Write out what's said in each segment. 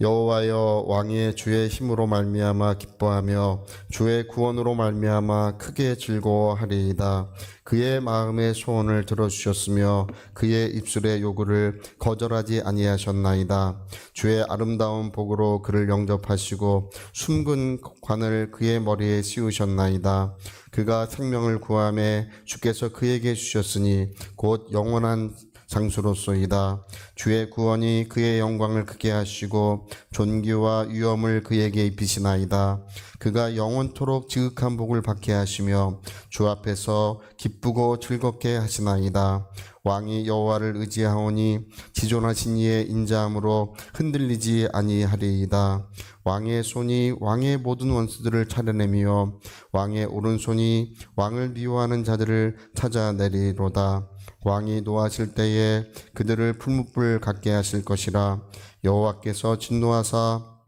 여호와여 왕의 주의 힘으로 말미암아 기뻐하며 주의 구원으로 말미암아 크게 즐거워하리이다. 그의 마음의 소원을 들어주셨으며 그의 입술의 요구를 거절하지 아니하셨나이다. 주의 아름다운 복으로 그를 영접하시고 숨근 관을 그의 머리에 씌우셨나이다. 그가 생명을 구함에 주께서 그에게 주셨으니 곧 영원한 장수로소이다. 주의 구원이 그의 영광을 크게 하시고 존귀와 위엄을 그에게 입히시나이다. 그가 영원토록 지극한 복을 받게 하시며 주 앞에서 기쁘고 즐겁게 하시나이다. 왕이 여호와를 의지하오니 지존하신 이의 인자함으로 흔들리지 아니하리이다. 왕의 손이 왕의 모든 원수들을 차려내며 왕의 오른손이 왕을 미워하는 자들을 찾아내리로다. 왕이 노하실 때에 그들을 풀무불 갖게 하실 것이라 여호와께서 진노하사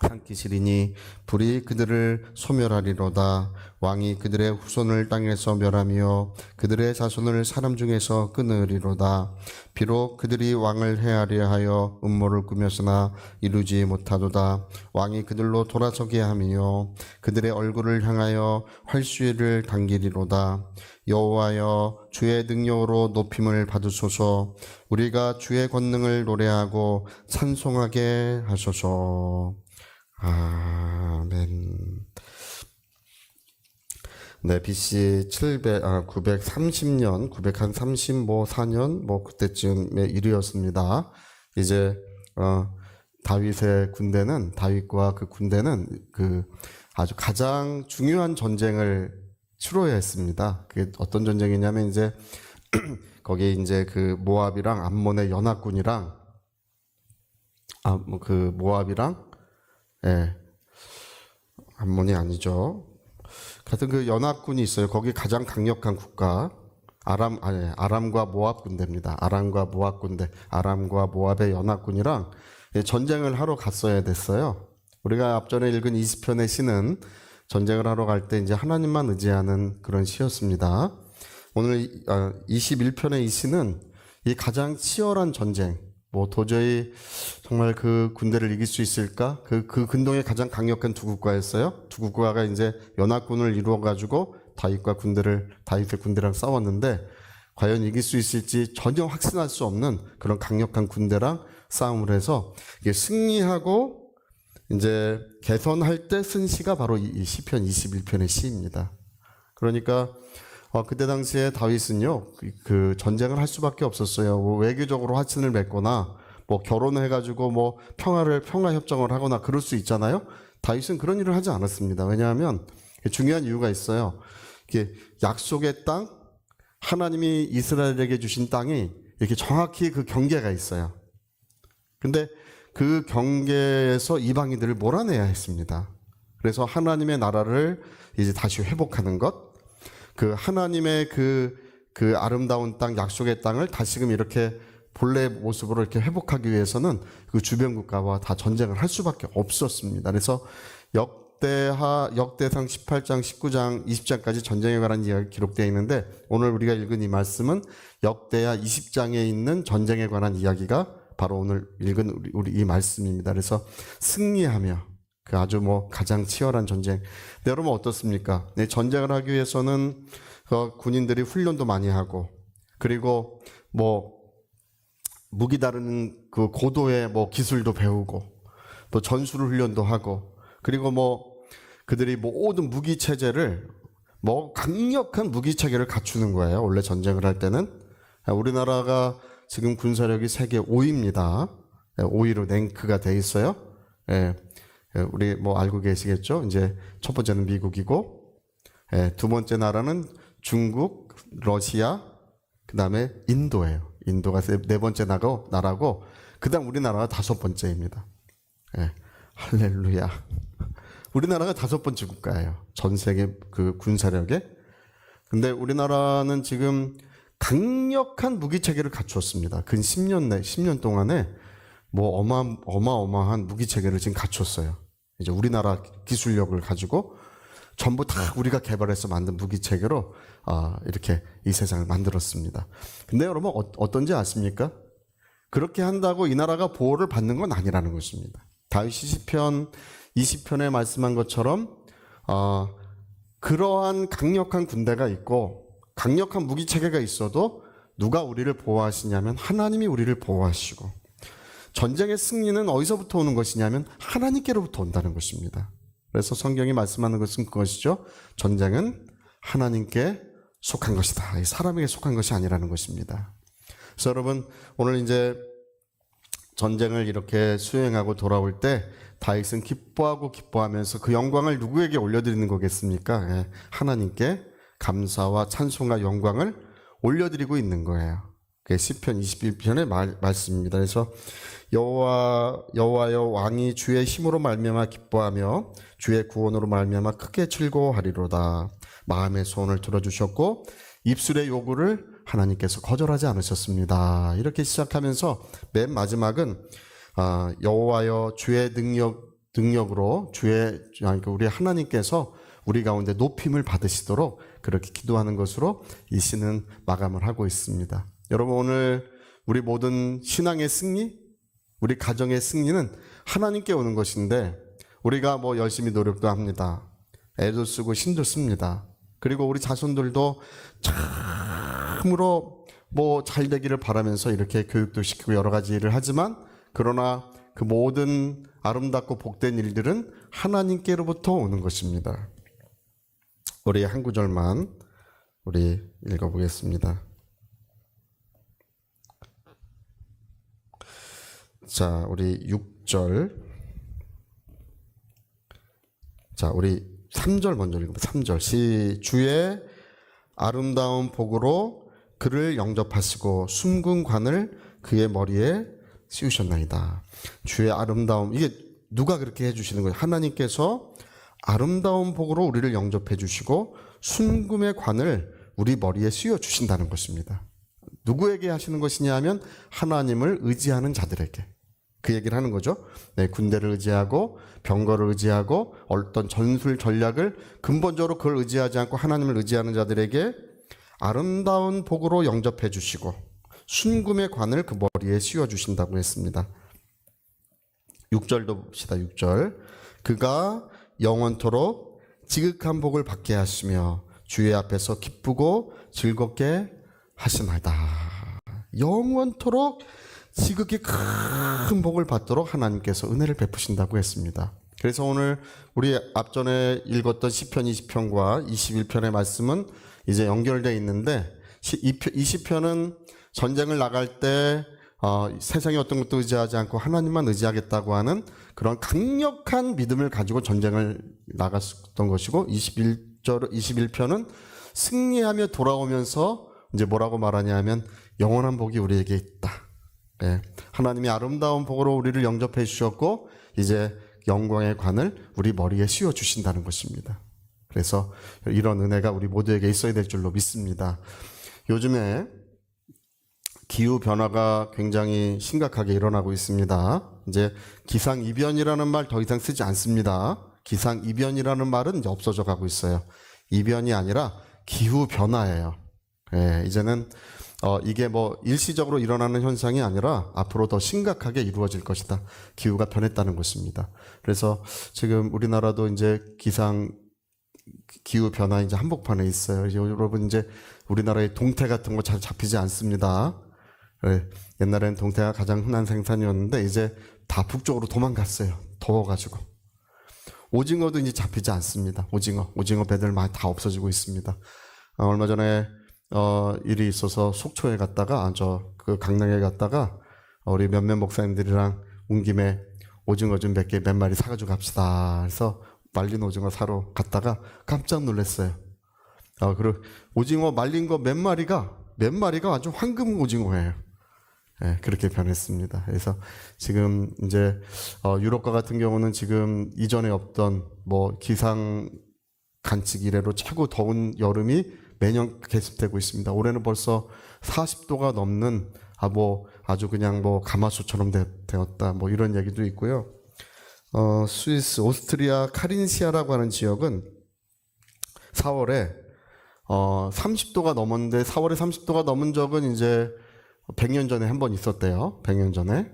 삼키시리니 불이 그들을 소멸하리로다. 왕이 그들의 후손을 땅에서 멸하며 그들의 자손을 사람 중에서 끊으리로다. 비록 그들이 왕을 해하려 하여 음모를 꾸몄으나 이루지 못하도다. 왕이 그들로 돌아서게 하며 그들의 얼굴을 향하여 활수위를 당기리로다. 여호와여 주의 능력으로 높임을 받으소서. 우리가 주의 권능을 노래하고 찬송하게 하소서 아멘. 네, BC 700, 아, 930년, 930, 뭐, 4년, 뭐, 그때쯤의 일이었습니다. 이제, 어, 다윗의 군대는, 다윗과 그 군대는 그 아주 가장 중요한 전쟁을 치러야 했습니다. 그게 어떤 전쟁이냐면 이제, 거기에 이제 그 모압이랑 암몬의 연합군이랑, 아, 뭐 그 모압이랑, 예, 암몬이 아니죠. 같은 그 연합군이 있어요. 거기 가장 강력한 국가 아람 아니 아람과 모압 군대입니다. 아람과 모압 군대, 아람과 모압의 연합군이랑 예, 전쟁을 하러 갔어야 됐어요. 우리가 앞전에 읽은 20편의 시는 전쟁을 하러 갈 때 이제 하나님만 의지하는 그런 시였습니다. 오늘 21편의 이 시는 이 가장 치열한 전쟁, 뭐 도저히 정말 그 군대를 이길 수 있을까? 그, 그 근동에 가장 강력한 두 국가였어요. 두 국가가 이제 연합군을 이루어 가지고 다윗과 군대를 다윗의 군대랑 싸웠는데 과연 이길 수 있을지 전혀 확신할 수 없는 그런 강력한 군대랑 싸움을 해서 이게 승리하고 이제 개선할 때 쓴 시가 바로 이 시편 21편의 시입니다. 그러니까 어, 그때 당시에 다윗은요, 그, 그 전쟁을 할 수밖에 없었어요. 뭐 외교적으로 화친을 맺거나, 뭐 결혼해가지고 뭐 평화를, 평화 협정을 하거나 그럴 수 있잖아요. 다윗은 그런 일을 하지 않았습니다. 왜냐하면 중요한 이유가 있어요. 이게 약속의 땅, 하나님이 이스라엘에게 주신 땅이 이렇게 정확히 그 경계가 있어요. 근데 그 경계에서 이방인들을 몰아내야 했습니다. 그래서 하나님의 나라를 이제 다시 회복하는 것, 그 하나님의 그, 그 아름다운 땅, 약속의 땅을 다시금 이렇게 본래 모습으로 이렇게 회복하기 위해서는 그 주변 국가와 다 전쟁을 할 수밖에 없었습니다. 그래서 역대하, 역대상 18장, 19장, 20장까지 전쟁에 관한 이야기 기록되어 있는데 오늘 우리가 읽은 이 말씀은 역대하 20장에 있는 전쟁에 관한 이야기가 바로 오늘 읽은 우리, 우리 이 말씀입니다. 그래서 승리하며 그 아주 뭐 가장 치열한 전쟁. 네, 여러분 어떻습니까? 네, 전쟁을 하기 위해서는 그 군인들이 훈련도 많이 하고 그리고 뭐 무기 다루는 그 고도의 뭐 기술도 배우고 또 전술 훈련도 하고 그리고 뭐 그들이 모든 무기 체제를 뭐 강력한 무기 체계를 갖추는 거예요. 원래 전쟁을 할 때는 우리나라가 지금 군사력이 세계 5위입니다. 5위로 랭크가 돼 있어요. 예. 우리 뭐 알고 계시겠죠? 이제 첫 번째는 미국이고, 예, 두 번째 나라는 중국, 러시아, 그 다음에 인도예요. 인도가 네 번째 나고, 나라고, 그 다음 우리나라가 다섯 번째입니다. 예, 할렐루야. 우리나라가 다섯 번째 국가예요. 전 세계 그 군사력에. 근데 우리나라는 지금 강력한 무기 체계를 갖추었습니다. 근 10년 내, 10년 동안에 뭐 어마, 어마어마한 무기 체계를 지금 갖췄어요. 이제 우리나라 기술력을 가지고 전부 다 우리가 개발해서 만든 무기 체계로 아, 이렇게 이 세상을 만들었습니다. 근데 여러분 어, 어떤지 아십니까? 그렇게 한다고 이 나라가 보호를 받는 건 아니라는 것입니다. 다윗 시편 20편에 말씀한 것처럼 어, 그러한 강력한 군대가 있고 강력한 무기 체계가 있어도 누가 우리를 보호하시냐면 하나님이 우리를 보호하시고 전쟁의 승리는 어디서부터 오는 것이냐면 하나님께로부터 온다는 것입니다. 그래서 성경이 말씀하는 것은 그것이죠. 전쟁은 하나님께 속한 것이다. 이 사람에게 속한 것이 아니라는 것입니다. 그래서 여러분 오늘 이제 전쟁을 이렇게 수행하고 돌아올 때 다윗은 기뻐하고 기뻐하면서 그 영광을 누구에게 올려드리는 거겠습니까? 예, 하나님께 감사와 찬송과 영광을 올려드리고 있는 거예요. 그게 시편 21편의 말, 말씀입니다. 그래서 여호와 여호와여 왕이 주의 힘으로 말미암아 기뻐하며 주의 구원으로 말미암아 크게 즐거워하리로다. 마음의 소원을 들어주셨고 입술의 요구를 하나님께서 거절하지 않으셨습니다. 이렇게 시작하면서 맨 마지막은 아, 여호와여 주의 능력 능력으로 주의 아니, 그 우리 하나님께서 우리 가운데 높임을 받으시도록 그렇게 기도하는 것으로 이 시는 마감을 하고 있습니다. 여러분 오늘 우리 모든 신앙의 승리, 우리 가정의 승리는 하나님께 오는 것인데 우리가 뭐 열심히 노력도 합니다. 애도 쓰고 신도 씁니다. 그리고 우리 자손들도 참으로 뭐 잘 되기를 바라면서 이렇게 교육도 시키고 여러 가지 일을 하지만 그러나 그 모든 아름답고 복된 일들은 하나님께로부터 오는 것입니다. 우리 한 구절만 우리 읽어보겠습니다. 자, 우리 6절. 자, 우리 3절 먼저 읽어봐. 3절. 시 주의 아름다운 복으로 그를 영접하시고 숨군 관을 그의 머리에 씌우셨나이다. 주의 아름다움 이게 누가 그렇게 해 주시는 거예요? 하나님께서 아름다운 복으로 우리를 영접해 주시고 순금의 관을 우리 머리에 씌워 주신다는 것입니다. 누구에게 하시는 것이냐 하면 하나님을 의지하는 자들에게 그 얘기를 하는 거죠. 네, 군대를 의지하고 병거를 의지하고 어떤 전술 전략을 근본적으로 그걸 의지하지 않고 하나님을 의지하는 자들에게 아름다운 복으로 영접해 주시고 순금의 관을 그 머리에 씌워 주신다고 했습니다. 6절도 봅시다. 6절. 그가 영원토록 지극한 복을 받게 하시며 주의 앞에서 기쁘고 즐겁게 하시나이다. 영원토록 지극히 큰 복을 받도록 하나님께서 은혜를 베푸신다고 했습니다. 그래서 오늘 우리 앞전에 읽었던 시편 20편과 21편의 말씀은 이제 연결되어 있는데 20편은 전쟁을 나갈 때 어, 세상의 어떤 것도 의지하지 않고 하나님만 의지하겠다고 하는 그런 강력한 믿음을 가지고 전쟁을 나갔던 것이고 21절 21편은 승리하며 돌아오면서 이제 뭐라고 말하냐 하면 영원한 복이 우리에게 있다. 예, 하나님이 아름다운 복으로 우리를 영접해 주셨고 이제 영광의 관을 우리 머리에 씌워 주신다는 것입니다. 그래서 이런 은혜가 우리 모두에게 있어야 될 줄로 믿습니다. 요즘에 기후 변화가 굉장히 심각하게 일어나고 있습니다. 이제 기상 이변이라는 말 더 이상 쓰지 않습니다. 기상 이변이라는 말은 이제 없어져 가고 있어요. 이변이 아니라 기후 변화예요. 예, 이제는 어, 이게 뭐 일시적으로 일어나는 현상이 아니라 앞으로 더 심각하게 이루어질 것이다. 기후가 변했다는 것입니다. 그래서 지금 우리나라도 이제 기상 기후 변화 이제 한복판에 있어요. 여러분 이제 우리나라의 동태 같은 거 잘 잡히지 않습니다. 예, 옛날엔 동태가 가장 흔한 생산이었는데 이제 다 북쪽으로 도망갔어요. 더워가지고. 오징어도 이제 잡히지 않습니다. 오징어, 오징어 배들 많이 다 없어지고 있습니다. 어, 얼마 전에 어, 일이 있어서 속초에 갔다가 아, 저그 강릉에 갔다가 우리 몇몇 목사님들이랑 온 김에 오징어 좀 몇 개 몇 마리 사가지고 갑시다. 그래서 말린 오징어 사러 갔다가 깜짝 놀랐어요. 어, 그리고 오징어 말린 거 몇 마리가 몇 마리가 아주 황금 오징어예요. 예, 그렇게 변했습니다. 그래서 지금 이제 어, 유럽과 같은 경우는 지금 이전에 없던 뭐 기상 관측 이래로 최고 더운 여름이 매년 계속되고 있습니다. 올해는 벌써 40도가 넘는 아 뭐 아주 그냥 뭐 가마솥처럼 되, 되었다 뭐 이런 얘기도 있고요. 어, 스위스, 오스트리아 카린시아라고 하는 지역은 4월에 어, 30도가 넘었는데 4월에 30도가 넘은 적은 이제 100년 전에 한 번 있었대요. 100년 전에.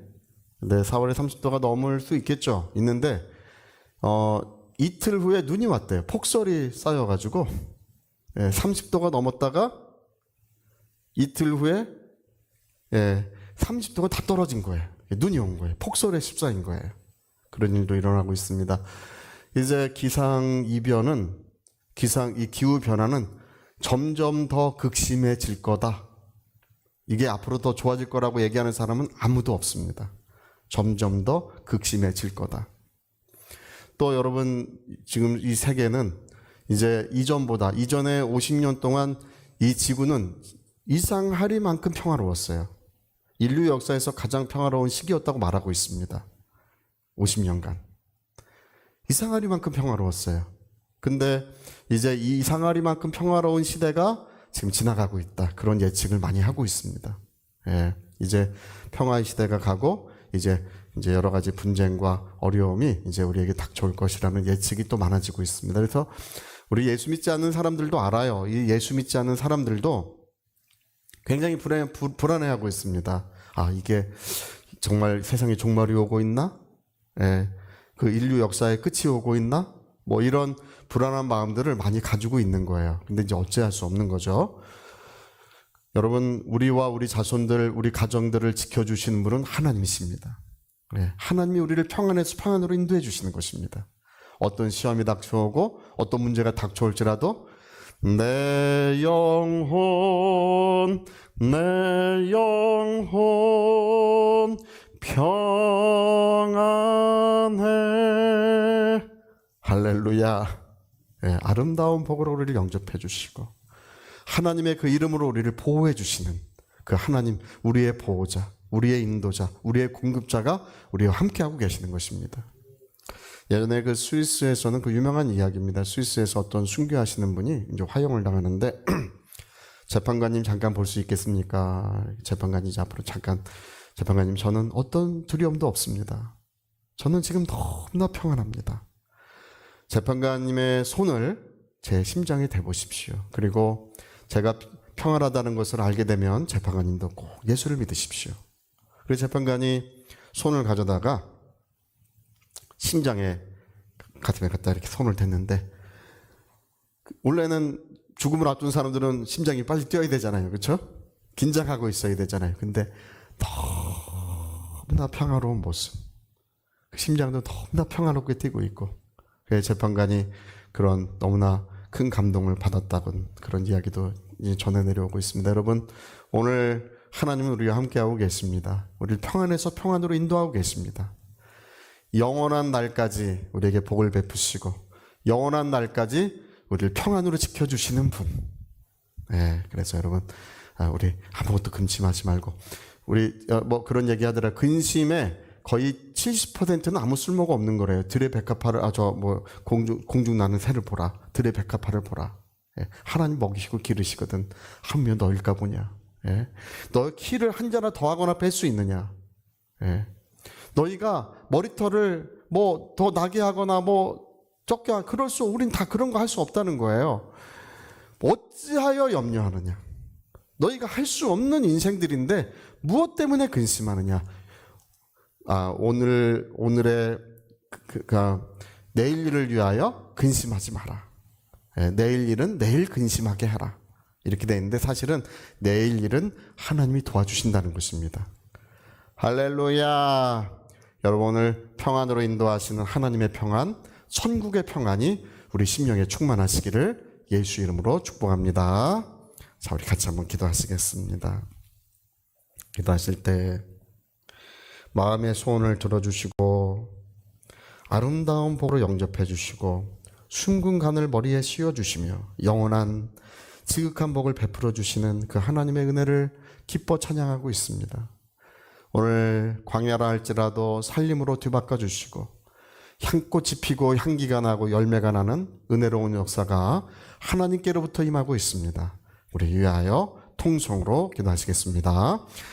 근데 4월에 30도가 넘을 수 있겠죠. 있는데 어, 이틀 후에 눈이 왔대요. 폭설이 쌓여가지고 예, 30도가 넘었다가 이틀 후에 예, 30도가 다 떨어진 거예요. 눈이 온 거예요. 폭설에 휩싸인 거예요. 그런 일도 일어나고 있습니다. 이제 기상 이변은 기상 이 기후 변화는 점점 더 극심해질 거다. 이게 앞으로 더 좋아질 거라고 얘기하는 사람은 아무도 없습니다. 점점 더 극심해질 거다. 또 여러분 지금 이 세계는 이제 이전보다 이전에 50년 동안 이 지구는 이상하리만큼 평화로웠어요. 인류 역사에서 가장 평화로운 시기였다고 말하고 있습니다. 50년간. 이상하리만큼 평화로웠어요. 근데 이제 이 이상하리만큼 평화로운 시대가 지금 지나가고 있다. 그런 예측을 많이 하고 있습니다. 예, 이제 평화의 시대가 가고 이제 이제 여러 가지 분쟁과 어려움이 이제 우리에게 닥쳐올 것이라는 예측이 또 많아지고 있습니다. 그래서 우리 예수 믿지 않는 사람들도 알아요. 이 예수 믿지 않는 사람들도 굉장히 불안, 불, 불안해하고 있습니다. 아, 이게 정말 세상에 종말이 오고 있나? 예, 그 인류 역사의 끝이 오고 있나? 뭐 이런 불안한 마음들을 많이 가지고 있는 거예요. 근데 이제 어찌할 수 없는 거죠. 여러분, 우리와 우리 자손들, 우리 가정들을 지켜주시는 분은 하나님이십니다. 예, 하나님이 우리를 평안에서 평안으로 인도해 주시는 것입니다. 어떤 시험이 닥쳐오고 어떤 문제가 닥쳐올지라도 내 영혼, 내 영혼 평안해. 할렐루야. 예, 아름다운 복으로 우리를 영접해 주시고 하나님의 그 이름으로 우리를 보호해 주시는 그 하나님 우리의 보호자, 우리의 인도자, 우리의 공급자가 우리와 함께하고 계시는 것입니다. 예전에 그 스위스에서는 그 유명한 이야기입니다. 스위스에서 어떤 순교하시는 분이 이제 화형을 당하는데 재판관님 잠깐 볼 수 있겠습니까? 재판관이 이제 앞으로 잠깐 재판관님 저는 어떤 두려움도 없습니다. 저는 지금 너무나 평안합니다. 재판관님의 손을 제 심장에 대보십시오. 그리고 제가 평안하다는 것을 알게 되면 재판관님도 꼭 예수를 믿으십시오. 그리고 재판관이 손을 가져다가 심장에 가슴에 갖다 이렇게 손을 댔는데 원래는 죽음을 앞둔 사람들은 심장이 빨리 뛰어야 되잖아요. 그렇죠? 긴장하고 있어야 되잖아요. 근데 너무나 평화로운 모습. 그 심장도 너무나 평화롭게 뛰고 있고 그래서 재판관이 그런 너무나 큰 감동을 받았다고 그런 이야기도 이제 전해 내려오고 있습니다. 여러분 오늘 하나님은 우리와 함께하고 계십니다. 우리를 평안에서 평안으로 인도하고 계십니다. 영원한 날까지 우리에게 복을 베푸시고 영원한 날까지 우리를 평안으로 지켜주시는 분. 네, 그래서 여러분 아, 우리 아무것도 근심하지 말고 우리 어, 뭐 그런 얘기하더라 근심에 거의 70%는 아무 쓸모가 없는 거래요. 들의 백합화를 아 저 뭐 공중 공중 나는 새를 보라. 들의 백합화를 보라. 예, 하나님 먹이시고 기르시거든. 하면 너일까 보냐. 예, 너 키를 한 자나 더하거나 뺄 수 있느냐. 예. 너희가 머리털을 뭐 더 나게 하거나 뭐 적게 하 그럴 수 우린 다 그런 거 할 수 없다는 거예요. 어찌하여 염려하느냐? 너희가 할 수 없는 인생들인데 무엇 때문에 근심하느냐? 아 오늘 오늘의 그, 그, 내일 일을 위하여 근심하지 마라. 예, 내일 일은 내일 근심하게 하라. 이렇게 돼 있는데 사실은 내일 일은 하나님이 도와주신다는 것입니다. 할렐루야. 여러분 오늘 평안으로 인도하시는 하나님의 평안, 천국의 평안이 우리 심령에 충만하시기를 예수 이름으로 축복합니다. 자, 우리 같이 한번 기도하시겠습니다. 기도하실 때 마음의 소원을 들어주시고 아름다운 복으로 영접해 주시고 숨군 간을 머리에 씌워 주시며 영원한 지극한 복을 베풀어 주시는 그 하나님의 은혜를 기뻐 찬양하고 있습니다. 오늘 광야라 할지라도 살림으로 뒤바꿔 주시고 향꽃이 피고 향기가 나고 열매가 나는 은혜로운 역사가 하나님께로부터 임하고 있습니다. 우리 위하여 통성으로 기도하시겠습니다.